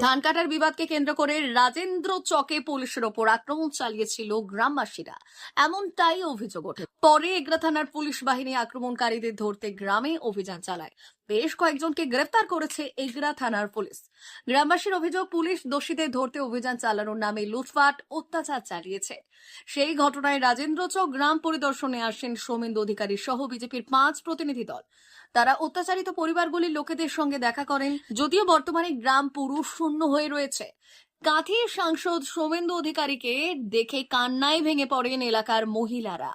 ধান কাটার বিবাদকে কেন্দ্র করে রাজেন্দ্র চকে পুলিশের ওপর আক্রমণ চালিয়েছিল গ্রামবাসীরা। এমনটাই অভিযোগ ওঠে। পরে এগরা থানার পুলিশ বাহিনী আক্রমণকারীদের ধরতে গ্রামে অভিযান চালায়। বেশ কয়েকজনকে গ্রেপ্তার করেছে এগরা থানার পুলিশ। গ্রামবাসীর অভিযোগ, পুলিশ দোষীদের ধরতে অভিযান চালানোর নামে লুটপাট, অত্যাচার চালিয়েছে। সেই ঘটনায় রাজেন্দ্র চক গ্রাম পরিদর্শনে আসেন সৌমেন্দু অধিকারী সহ বিজেপির পাঁচ প্রতিনিধি দল। তারা অত্যাচারিত পরিবারগুলির লোকেদের সঙ্গে দেখা করেন, যদিও বর্তমানে গ্রাম পুরুষ শূন্য হয়ে রয়েছে। কাঁথির সাংসদ সৌমেন্দু অধিকারীকে দেখে কান্নায় ভেঙে পড়েন এলাকার মহিলারা।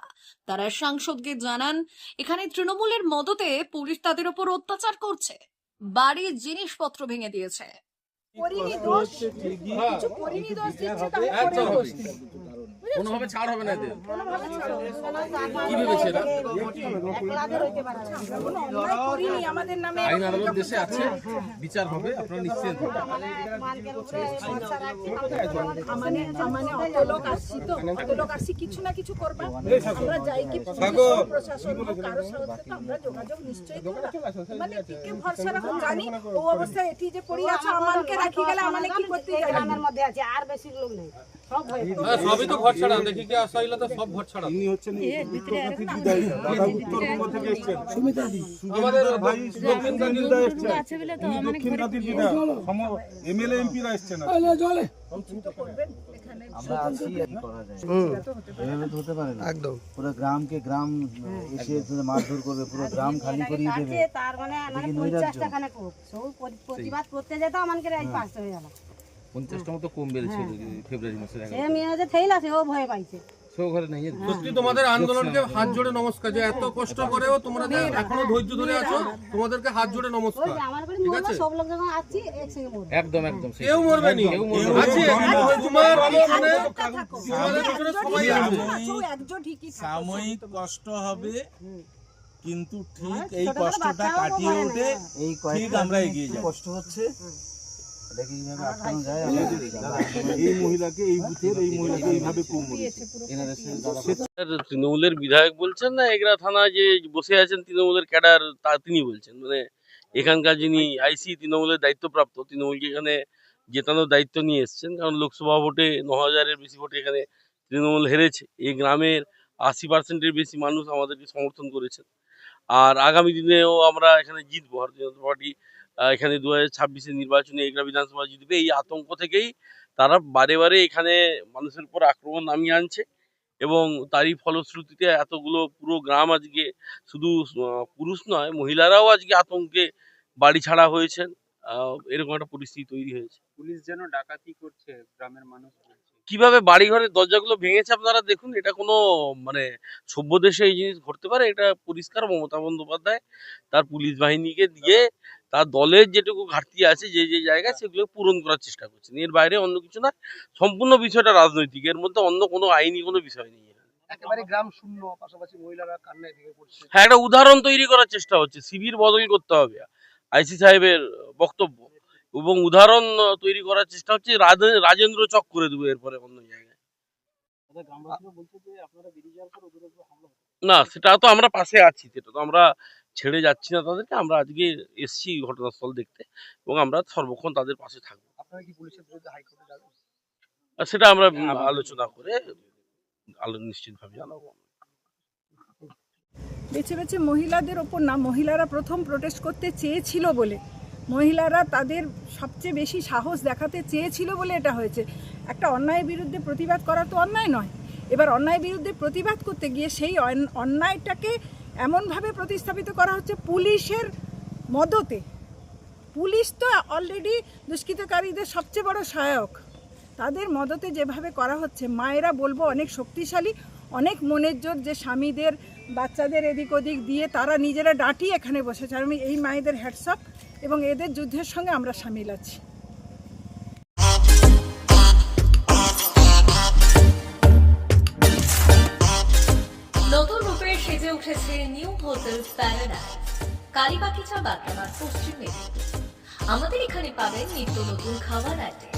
তারা সাংসদকে জানান এখানে তৃণমূলের মদতে পুলিশ তাদের ওপর অত্যাচার করছে। বাড়ির জিনিসপত্র ভেঙে দিয়েছে। করিনি দোষ? কিছু করিনি দোষ দিচ্ছে তো আমি করে দোষ দিই। কোনোভাবে ছাড় হবে না এদের। কি ভেবেছে এরা আমরা কোনো আমাদের নামে আইন আদালত দেশে আছে বিচার হবে আপনারা নিশ্চিন্ত থাকুন। আমানে আমানে অত লোক আসছি তো অত লোক আসছি কিছু না কিছু করবা। আমরা যাই কি প্রশাসন হোক, সাথে আমরা যোগাযোগ নিশ্চয়ই মানে টিকে ভরসা রাখুন জানি ও অবস্থায় এটি যে পড়ি আছে আমানকে রাখি গেলে আমানে কি করতে যাই মধ্যে আছে আর বেশি লোক নেই। সবই তো ঘর ছাড়া দেখি কি আসা হইলে তো সব ঘর ছাড়া। ইনি হচ্ছেন উত্তরপন্থী বিদায়ী দাদা উত্তরবঙ্গ থেকে এসেছেন। আমাদের ভাই দক্ষিণ দিদা এসেছেন। উনি দক্ষিণ কান্তির দিদা এমএলএ এমপিরা এসেছেন আমরা আছি কি করা যায়। এভাবে তো হতে পারে না। একদম। পুরো গ্রামকে গ্রাম এসে মারধর করবে পুরো গ্রাম খালি করিয়ে দেবে। তার মানে মানে। সব প্রতিবাদ করতে যেত পাঁচটা হয়ে গেল। পঞ্চাশটা মতো কম বেড়েছে ফেব্রুয়ারি মাসের সে মেয়ে যে থেইল আছে ও ভয় পাইছে। সেও ঘরে নেই। সত্যি তোমাদের আন্দোলনকে হাত জোড়ে নমস্কার যে এত কষ্ট করেও তোমরা এখনও ধৈর্য ধরে আছো তোমাদেরকে হাত জোড়ে নমস্কার। যে আমার সব লোক যখন আসছি একসঙ্গে মরবো। একদম একদম কেউ মরবে নি। আছে তোমার পিছনে তোমাদের পিছনে সবাই আছে একজন ঠিকই থাকে। সাময়িক কষ্ট হবে কিন্তু ঠিক এই কষ্টটা কাটিয়ে উঠে এই ঠিক আমরা এগিয়ে যাব। কষ্ট হচ্ছে। তৃণমূলের বিধায়ক বলছেন না এগরা থানায় যে বসে আছেন তৃণমূলের ক্যাডার তা তিনি বলছেন। মানে এখানকার যিনি আইসি তৃণমূলের দায়িত্বপ্রাপ্ত তৃণমূলকে এখানে জেতানোর দায়িত্ব নিয়ে এসছেন। কারণ লোকসভা ভোটে ন হাজারের বেশি ভোটে এখানে তৃণমূল হেরেছে। এই গ্রামের আশি পার্সেন্টের বেশি মানুষ আমাদেরকে সমর্থন করেছেন। আর আগামী দিনেও আমরা এখানে জিতবো। ভারতীয় জনতা পার্টি এখানে দু হাজার ছাব্বিশে নির্বাচনে এগরা বিধানসভা জিতবে। এই আতঙ্ক থেকেই তারা বারে বারে এখানে মানুষের উপর আক্রমণ নামিয়ে আনছে এবং তারই ফলশ্রুতিতে এতগুলো পুরো গ্রাম আজকে শুধু পুরুষ নয় মহিলারাও আজকে আতঙ্কে বাড়ি ছাড়া হয়েছেন। এরকম একটা পরিস্থিতি তৈরি হয়েছে। পুলিশ যেন ডাকাতি করছে গ্রামের মানুষ কীভাবে বাড়ি ঘরের দরজাগুলো ভেঙেছে আপনারা দেখুন এটা কোনো মানে সভ্য দেশে এই জিনিস ঘটতে পারে? এটা পরিষ্কার মমতা বন্দ্যোপাধ্যায় তার পুলিশ বাহিনীকে দিয়ে তার দলের যেটুকু ঘাটতি আছে যে যে জায়গায় সেগুলো পূরণ করার চেষ্টা করছেন এর বাইরে অন্য কিছু না সম্পূর্ণ বিষয়টা রাজনৈতিক। এর মধ্যে অন্য কোনো আইনি কোনো বিষয় নেই। একেবারে গ্রাম শূন্য পাশাপাশি মহিলারা কান্নায় ভেঙে পড়ছে। হ্যাঁ একটা উদাহরণ তৈরি করার চেষ্টা হচ্ছে। শিবির বদল করতে হবে আইসি সাহেবের বক্তব্য। এবং উদাহরণ তৈরি করার চেষ্টা হচ্ছে রাজে- রাজেন্দ্র চক করে দেবো এরপরে অন্য জায়গায়। না সেটা তো আমরা পাশে আছি সেটা তো আমরা ছেড়ে যাচ্ছি না তাদেরকে আমরা আজকে এসছি ঘটনাস্থল দেখতে এবং আমরা সর্বক্ষণ তাদের পাশে থাকব। আপনারা কি পুলিশের বিরুদ্ধে হাইকোর্টে যাবেন? আর সেটা আমরা আলোচনা করে আলো নিশ্চিতভাবে জানাব। বেছে বেছে মহিলাদের ওপর না মহিলারা প্রথম প্রোটেস্ট করতে চেয়েছিল বলে। মহিলারা তাদের সবচেয়ে বেশি সাহস দেখাতে চেয়েছিল বলে এটা হয়েছে। একটা অন্যায়ের বিরুদ্ধে প্রতিবাদ করা তো অন্যায় নয়। এবার অন্যায়ের বিরুদ্ধে প্রতিবাদ করতে গিয়ে সেই অন্যায়টাকে এমনভাবে প্রতিস্থাপিত করা হচ্ছে পুলিশের মদতে। পুলিশ তো অলরেডি দুষ্কৃতকারীদের সবচেয়ে বড় সহায়ক। তাদের মদতে যেভাবে করা হচ্ছে, মায়েরা বলব অনেক শক্তিশালী, অনেক মনের জোর যে স্বামীদের বাচ্চাদের এদিক ওদিক দিয়ে তারা নিজেরা ডাঁটি এখানে বসেছে। আমি এই মায়েদের হ্যাটসঅপ এবং এদের যুদ্ধের সঙ্গে আমরা সামিল আছি। নতুন রূপে সেজে উঠেছে নিউ হোটেল প্যারাডাইস কালীবাগিচা বাগড়ামার পশ্চিম আমাদের এখানে পাবেন নিত্য নতুন খাবার আইটেম।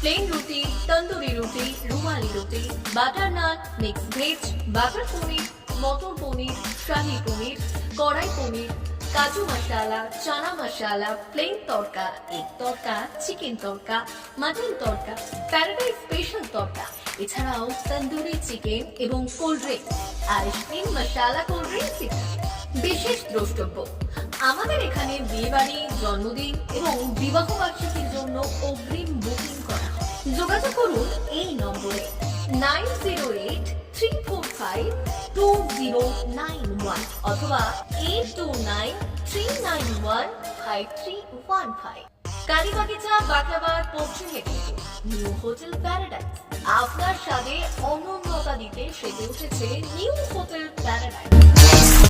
প্লেন রুটি তন্দুরি রুটি রুমালি রুটি butter naan mix veg butter paneer মটর paneer shahi paneer kadai paneer kaju masala chana masala plain tarka egg tarka chicken tarka mutton tarka paradise special tarka এছাড়াও তন্দুরি চিকেন এবং cold drink ice cream masala cold ইত্যাদি বিশেষ দ্রষ্টব্য। আমাদের এখানে বিয়ে বাড়ি জন্মদিন এবং বিবাহ বার্ষিকীর জন্য অগ্রিম যোগাযোগ করুন এই নম্বরে nine zero eight three four five two zero nine one অথবা eight two nine three nine one five three one five. Kalibagicha Baklabad পশ্চিম নিউ হোটেল প্যারাডাইস। আপনার স্বাদে অনন্যতা দিতে সেজে উঠেছে নিউ হোটেল প্যারাডাইস।